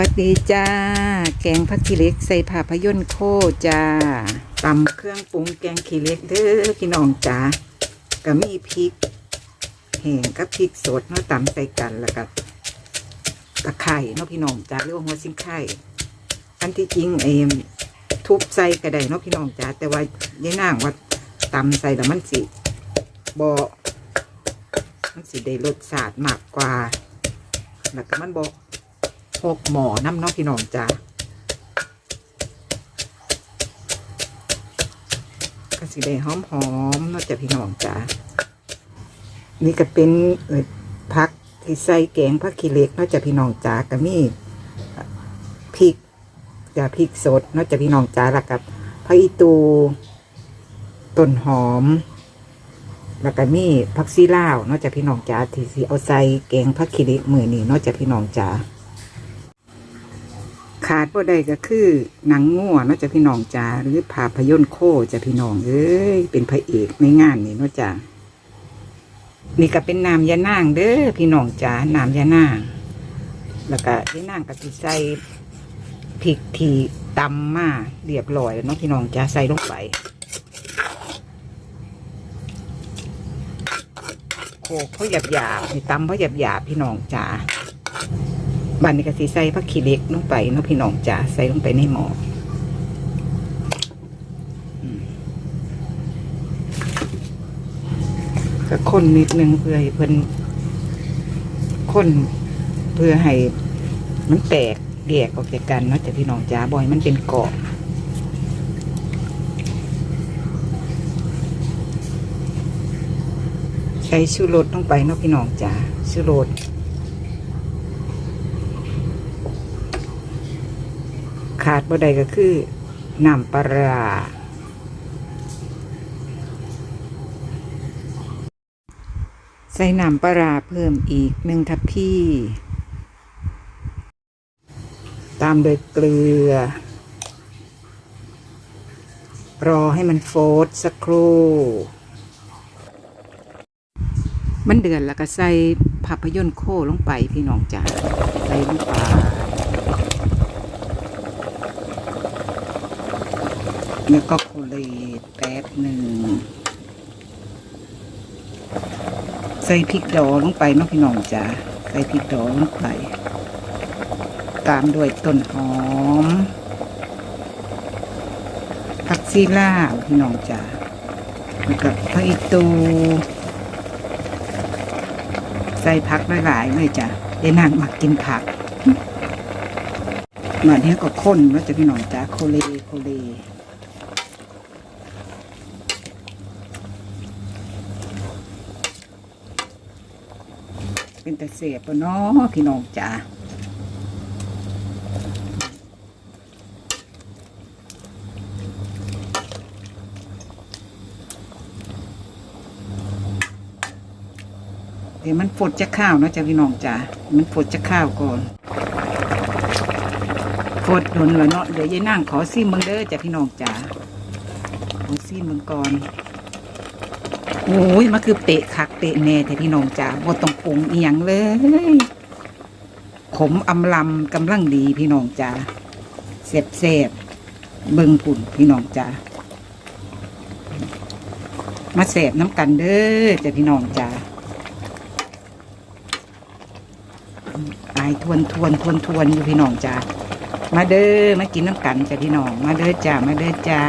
วัสดีจ้า แกงผักขี้เล็กใส่ภาพยนต์โคจ้าตำเครื่องปรุงแกงขี้เล็กเด้อพี่น้องจ้าก็มีพริกแห้งกับพริกสดเนาะตำใส่กันแล้วก็ตะไคร่เนาะพี่น้องจ้าเรียกว่าหัวซิงไข่อันที่จริงเอ็มทุบใส่กระไดเนาะพี่น้องจ้าแต่ว่ายายนางว่าตำใส่แล้วมันสิบอมันสิได้รสชาติมากกว่า แล้วก็มันบอก พกหมอน้ำเน้องพี่น้องจ้าก็สิได้หอมหอมๆเนอกจากพี่น้องจ้านี่ก็เป็นเอ่อพักที่ใส่แกงผักขี้เหล็กเนอกจากพี่น้องจ้าก็มีพริกจ้าพริกสดเนอกจากพี่น้องจ้าแล้วกับผักอีตูต้นหอม แล้วก็มีผักซีลาวเนอกจากพี่น้องจ้าที่สิเอาใส่แกงผักขี้เหล็กมือนี่เนอกจากพี่น้องจ้า ขาดบ่ได้ก็คือหนังงัวเนาะจ้ะพี่น้องจ้าหรือภาพยนตร์โคจ้ะพี่น้องเอ้ยเป็นพระเอกในงานนี่เนาะจ้านี่ก็เป็นน้ำยานางเด้อพี่น้องจ้าน้ำยานาง แล้วก็ยานางก็สิใส่พริกทีตำมาเรียบร้อยแล้วเนาะพี่น้องจ้าใส่ลงไปโขกเพราหยาบหยาบๆให้ตำเพราหยาบหยาบพี่น้องจ้า บันนี้ก็สีใส่ผักขี้เล็กลงไปเนาะพี่น้องจ๋าใส่ลงไปในหม้อก็คนนิดนึงเพื่อให้เพิ่นคนเพื่อให้มันแตกแยกออกจากกันเนาะจ้ะพี่น้องจ๋าบ่อยมันเป็นเกาะใช้ชูรสลงไปเนาะพี่น้องจ๋าชูรส ขาดบ่ได้ก็คือน้ำปลาใส่น้ำปลาเพิ่มอีกหนึ่งทัพพี่ ตามด้วยเกลือ รอให้มันโฟดสักครู่มันเดือดแล้วก็ใส่ภาพยนตร์โคลงไปพี่น้องจ๋าใส่ลงไป แล้วก็โคเลตแป๊บหนึ่ง ใส่พริกดองลงไปเน้องพี่น้องจ้าใส่พริกดองลงไป ตามด้วยต้นหอมผักซีล่าพี่น้องจ้าแล้วก็ผักอีตู ใส่ผักหลายๆเลยจ้ะเดี๋ยวนางมักกินผักเหมือนนี้ก็ข้นแล้วจะพี่น้องจ้าโคเลโคเล เป็นแต่เสียปะเนาะพี่น้องจ๋าเดี๋ยวมันฝดจะข้าวนะจ้ะพี่น้องจ๋า มันฝดจะข้าวก่อนฝดหนุนแล้วเนาะ เดี๋ยวยายนั่งขอซิมมึงเด้อจ้ะพี่น้องจ๋า ขอซิมมึงก่อน โอ้ยมันคือเปะคักเปะแน่แต่พี่น้องจ๋าบ่ต้องปรุงอีหยังเลยขมอำลำกำลังดีพี่น้องจ๋าเสบเสบเบิ่งผุ่นพี่น้องจ๋ามาเสบน้ำกันเด้อจ้ะพี่น้องจ๋าอายทวนทวนทวนทวนอยู่พี่น้องจ๋ามาเด้อมากินน้ำกันจ้ะพี่น้อง มาเด้อจ้ามาเด้อจ้า